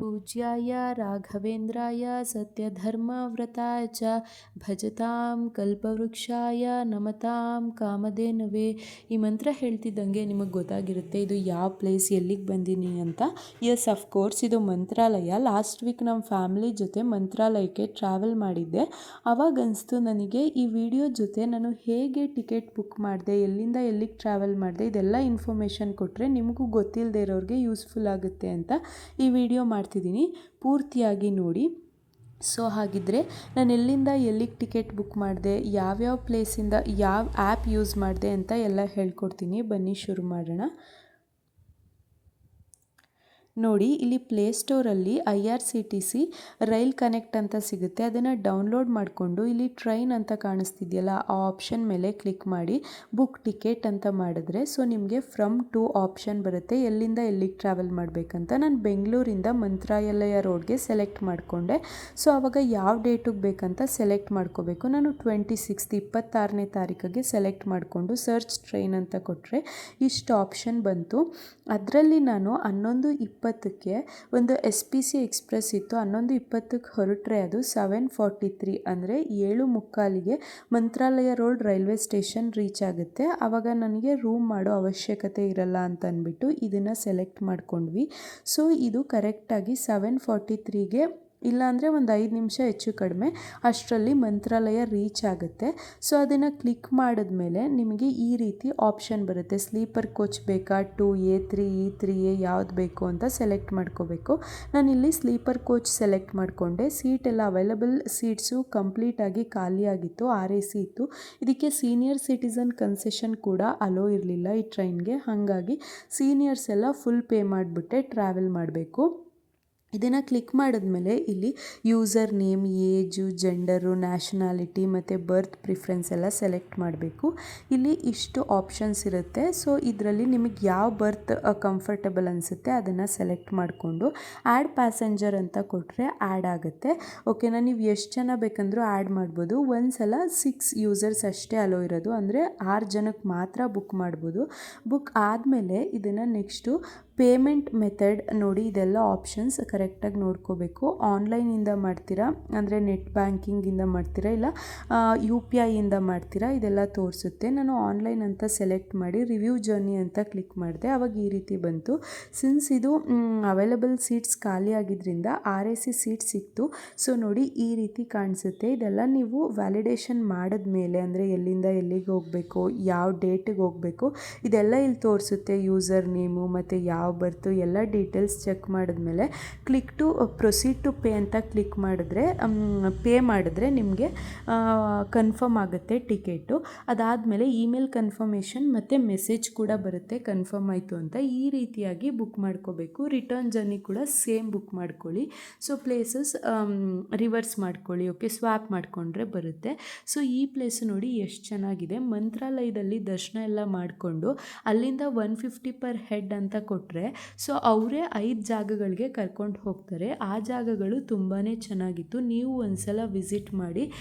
पूज्याय राघवेन्द्राय सत्यधर्मव्रताय च ಭಜತಾಂ ಕಲ್ಪವೃಕ್ಷಾಯ ನಮತಾಂ ಕಾಮಧೇನವೇ ಈ ಮಂತ್ರ ಹೇಳ್ತಿದ್ದಂಗೆ ನಿಮಗೆ ಗೊತ್ತಾಗಿರುತ್ತೆ ಇದು ಯಾವ ಪ್ಲೇಸ್ ಎಲ್ಲಿಗೆ ಬಂದೀನಿ ಅಂತ ಎಸ್ ಅಫ್ಕೋರ್ಸ್ ಇದು ಮಂತ್ರಾಲಯ ಲಾಸ್ಟ್ ವೀಕ್ ನಮ್ಮ ಫ್ಯಾಮಿಲಿ ಜೊತೆ ಮಂತ್ರಾಲಯಕ್ಕೆ ಟ್ರಾವೆಲ್ ಮಾಡಿದ್ದೆ ಅವಾಗ ಅನಿಸ್ತು ನನಗೆ ಈ ವಿಡಿಯೋ ಜೊತೆ ನಾನು ಹೇಗೆ ಟಿಕೆಟ್ ಬುಕ್ ಮಾಡಿದೆ ಎಲ್ಲಿಂದ ಎಲ್ಲಿಗೆ ಟ್ರಾವೆಲ್ ಮಾಡಿದೆ ಇದೆಲ್ಲ ಇನ್ಫಾರ್ಮೇಷನ್ ಕೊಟ್ಟರೆ ನಿಮಗೂ ಗೊತ್ತಿಲ್ಲದೆ ಇರೋರಿಗೆ ಯೂಸ್ಫುಲ್ ಆಗುತ್ತೆ ಅಂತ ಈ ವಿಡಿಯೋ ಮಾಡ್ತಿದ್ದೀನಿ ಪೂರ್ತಿಯಾಗಿ ನೋಡಿ. ಸೊ ಹಾಗಿದ್ದರೆ ನಾನು ಎಲ್ಲಿಂದ ಎಲ್ಲಿಗೆ ಟಿಕೆಟ್ ಬುಕ್ ಮಾಡಿದೆ, ಯಾವ್ಯಾವ ಪ್ಲೇಸಿಂದ ಯಾವ ಆ್ಯಪ್ ಯೂಸ್ ಮಾಡಿದೆ ಅಂತ ಎಲ್ಲ ಹೇಳ್ಕೊಡ್ತೀನಿ. ಬನ್ನಿ, ಶುರು ಮಾಡೋಣ. ನೋಡಿ, ಇಲ್ಲಿ ಪ್ಲೇಸ್ಟೋರಲ್ಲಿ I R C T C rail connect ಅಂತ ಸಿಗುತ್ತೆ. ಅದನ್ನು ಡೌನ್ಲೋಡ್ ಮಾಡಿಕೊಂಡು ಇಲ್ಲಿ ಟ್ರೈನ್ ಅಂತ ಕಾಣಿಸ್ತಿದೆಯಲ್ಲ, ಆ ಆಪ್ಷನ್ ಮೇಲೆ ಕ್ಲಿಕ್ ಮಾಡಿ ಬುಕ್ ಟಿಕೆಟ್ ಅಂತ ಮಾಡಿದ್ರೆ ಸೊ ನಿಮಗೆ ಫ್ರಮ್ ಟು ಆಪ್ಷನ್ ಬರುತ್ತೆ. ಎಲ್ಲಿಂದ ಎಲ್ಲಿಗೆ ಟ್ರಾವೆಲ್ ಮಾಡಬೇಕಂತ ನಾನು ಬೆಂಗಳೂರಿಂದ ಮಂತ್ರಾಲಯ ರೋಡ್ಗೆ ಸೆಲೆಕ್ಟ್ ಮಾಡಿಕೊಂಡೆ. ಸೊ ಆವಾಗ ಯಾವ ಡೇಟಿಗೆ ಬೇಕಂತ ಸೆಲೆಕ್ಟ್ ಮಾಡ್ಕೋಬೇಕು. ನಾನು ಟ್ವೆಂಟಿ ಸಿಕ್ಸ್ತ್ ಇಪ್ಪತ್ತಾರನೇ ತಾರೀಕಿಗೆ ಸೆಲೆಕ್ಟ್ ಮಾಡಿಕೊಂಡು ಸರ್ಚ್ ಟ್ರೈನ್ ಅಂತ ಕೊಟ್ಟರೆ ಇಷ್ಟು ಆಪ್ಷನ್ ಬಂತು. ಅದರಲ್ಲಿ ನಾನು ಹನ್ನೊಂದು ಇಪ್ಪತ್ತಕ್ಕೆ ಒಂದು ಎಸ್ ಪಿ ಸಿ ಎಕ್ಸ್ಪ್ರೆಸ್ ಇತ್ತು. ಹನ್ನೊಂದು ಇಪ್ಪತ್ತಕ್ಕೆ ಹೊರಟ್ರೆ ಅದು ಸೆವೆನ್ ಫಾರ್ಟಿ ತ್ರೀ ಅಂದರೆ ಏಳು ಮುಕ್ಕಾಲಿಗೆ Mantralaya road railway station reach ಆಗುತ್ತೆ. ಆವಾಗ ನನಗೆ ರೂಮ್ ಮಾಡೋ ಅವಶ್ಯಕತೆ ಇರಲ್ಲ ಅಂತ ಅಂದ್ಬಿಟ್ಟು ಇದನ್ನು ಸೆಲೆಕ್ಟ್ ಮಾಡ್ಕೊಂಡ್ವಿ. ಸೊ, ಇದು ಕರೆಕ್ಟಾಗಿ ಸೆವೆನ್ ಫಾರ್ಟಿ ತ್ರೀಗೆ ಇಲ್ಲಾಂದರೆ ಒಂದು ಐದು ನಿಮಿಷ ಹೆಚ್ಚು ಕಡಿಮೆ ಅಷ್ಟರಲ್ಲಿ ಮಂತ್ರಾಲಯ ರೀಚ್ ಆಗುತ್ತೆ. ಸೊ ಅದನ್ನು ಕ್ಲಿಕ್ ಮಾಡಿದ್ಮೇಲೆ ನಿಮಗೆ ಈ ರೀತಿ ಆಪ್ಷನ್ ಬರುತ್ತೆ. ಸ್ಲೀಪರ್ ಕೋಚ್ ಬೇಕಾ? Two A three E three A ಯಾವ್ದು ಬೇಕು ಅಂತ ಸೆಲೆಕ್ಟ್ ಮಾಡ್ಕೋಬೇಕು. ನಾನಿಲ್ಲಿ ಸ್ಲೀಪರ್ ಕೋಚ್ ಸೆಲೆಕ್ಟ್ ಮಾಡಿಕೊಂಡೆ. ಸೀಟ್ ಎಲ್ಲ ಅವೈಲಬಲ್ ಸೀಟ್ಸು ಕಂಪ್ಲೀಟಾಗಿ ಖಾಲಿಯಾಗಿತ್ತು ಆರ್ ಎ ಸಿ ಇತ್ತು. ಇದಕ್ಕೆ ಸೀನಿಯರ್ ಸಿಟಿಸನ್ ಕನ್ಸೆಷನ್ ಕೂಡ ಅಲೋ ಇರಲಿಲ್ಲ ಈ ಟ್ರೈನ್ಗೆ ಹಾಗಾಗಿ ಸೀನಿಯರ್ಸ್ ಎಲ್ಲ ಫುಲ್ ಪೇ ಮಾಡಿಬಿಟ್ಟೆ ಟ್ರಾವೆಲ್ ಮಾಡಬೇಕು. ಇದನ್ನು ಕ್ಲಿಕ್ ಮಾಡಿದ್ಮೇಲೆ ಇಲ್ಲಿ user name age gender nationality ಮತ್ತು ಬರ್ತ್ ಪ್ರಿಫರೆನ್ಸ್ ಎಲ್ಲ ಸೆಲೆಕ್ಟ್ ಮಾಡಬೇಕು. ಇಲ್ಲಿ ಇಷ್ಟು ಆಪ್ಷನ್ಸ್ ಇರುತ್ತೆ. ಸೊ ಇದರಲ್ಲಿ ನಿಮಗೆ ಯಾವ ಬರ್ತ್ ಕಂಫರ್ಟಬಲ್ ಅನಿಸುತ್ತೆ ಅದನ್ನು ಸೆಲೆಕ್ಟ್ ಮಾಡಿಕೊಂಡು ಆ್ಯಡ್ ಪ್ಯಾಸೆಂಜರ್ ಅಂತ ಕೊಟ್ಟರೆ ಆ್ಯಡ್ ಆಗುತ್ತೆ. ಓಕೆನಾ ನೀವು ಎಷ್ಟು ಜನ ಬೇಕಂದರೂ ಆ್ಯಡ್ ಮಾಡ್ಬೋದು. ಒಂದು ಸಲ ಸಿಕ್ಸ್ ಯೂಸರ್ಸ್ ಅಷ್ಟೇ ಅಲೋ ಇರೋದು. ಅಂದರೆ ಆರು ಜನಕ್ಕೆ ಮಾತ್ರ ಬುಕ್ ಮಾಡ್ಬೋದು. ಬುಕ್ ಆದಮೇಲೆ ಇದನ್ನು ನೆಕ್ಸ್ಟು ಪೇಮೆಂಟ್ ಮೆಥಡ್ ನೋಡಿ ಇದೆಲ್ಲ ಆಪ್ಷನ್ಸ್ ಕರೆಕ್ಟಾಗಿ ನೋಡ್ಕೋಬೇಕು. ಆನ್ಲೈನಿಂದ ಮಾಡ್ತೀರಾ? ಅಂದರೆ ನೆಟ್ ಬ್ಯಾಂಕಿಂಗಿಂದ ಮಾಡ್ತೀರಾ? ಇಲ್ಲ ಯು ಪಿ ಐಯಿಂದ ಮಾಡ್ತೀರಾ? ಇದೆಲ್ಲ ತೋರಿಸುತ್ತೆ. ನಾನು ಆನ್ಲೈನ್ ಅಂತ ಸೆಲೆಕ್ಟ್ ಮಾಡಿ ರಿವ್ಯೂ ಜರ್ನಿ ಅಂತ ಕ್ಲಿಕ್ ಮಾಡಿದೆ. ಅವಾಗ ಈ ರೀತಿ ಬಂತು. ಸಿನ್ಸ್ ಇದು ಅವೈಲಬಲ್ ಸೀಟ್ಸ್ ಖಾಲಿ ಆಗಿದ್ದರಿಂದ ಆರ್ ಎ ಸಿ ಸೀಟ್ ಸಿಕ್ತು. ಸೊ ನೋಡಿ ಈ ರೀತಿ ಕಾಣಿಸುತ್ತೆ. ಇದೆಲ್ಲ ನೀವು ವ್ಯಾಲಿಡೇಷನ್ ಮಾಡಿದ ಮೇಲೆ ಅಂದರೆ ಎಲ್ಲಿಂದ ಎಲ್ಲಿಗೆ ಹೋಗಬೇಕು, ಯಾವ ಡೇಟಿಗೆ ಹೋಗಬೇಕು, ಇದೆಲ್ಲ ಇಲ್ಲಿ ತೋರಿಸುತ್ತೆ. ಯೂಸರ್ ನೇಮು ಮತ್ತು ಯಾವ ಯಾವ ಬರ್ತು, ಎಲ್ಲ ಡೀಟೇಲ್ಸ್ ಚೆಕ್ ಮಾಡಿದ್ಮೇಲೆ click to proceed to pay ಅಂತ ಕ್ಲಿಕ್ ಮಾಡಿದ್ರೆ ಪೇ ಮಾಡಿದ್ರೆ ನಿಮಗೆ ಕನ್ಫರ್ಮ್ ಆಗುತ್ತೆ ಟಿಕೆಟು ಅದಾದಮೇಲೆ ಇಮೇಲ್ ಕನ್ಫರ್ಮೇಷನ್ ಮತ್ತು ಮೆಸೇಜ್ ಕೂಡ ಬರುತ್ತೆ ಕನ್ಫರ್ಮ್ ಆಯಿತು ಅಂತ. ಈ ರೀತಿಯಾಗಿ ಬುಕ್ ಮಾಡ್ಕೋಬೇಕು. ರಿಟರ್ನ್ ಜರ್ನಿ ಕೂಡ ಸೇಮ್ ಬುಕ್ ಮಾಡ್ಕೊಳ್ಳಿ. ಸೊ ಪ್ಲೇಸಸ್ ರಿವರ್ಸ್ ಮಾಡ್ಕೊಳ್ಳಿ ಓಕೆ ಸ್ವಾಪ್ ಮಾಡಿಕೊಂಡ್ರೆ ಬರುತ್ತೆ. ಸೊ ಈ ಪ್ಲೇಸ್ ನೋಡಿ ಎಷ್ಟು ಚೆನ್ನಾಗಿದೆ. ಮಂತ್ರಾಲಯದಲ್ಲಿ ದರ್ಶನ ಎಲ್ಲ ಮಾಡಿಕೊಂಡು ಅಲ್ಲಿಂದ ಒನ್ ಫಿಫ್ಟಿ ಪರ್ ಹೆಡ್ ಅಂತ ಕೊಟ್ಟರೆ ಸೊ ಅವರೇ ಐದು ಜಾಗಗಳಿಗೆ ಕರ್ಕೊಂಡು ಹೋಗ್ತಾರೆ. ಆ ಜಾಗಗಳು ತುಂಬಾ ಚೆನ್ನಾಗಿತ್ತು. ನೀವು ಒಂದ್ಸಲ ವಿಸಿಟ್ ಮಾಡಿ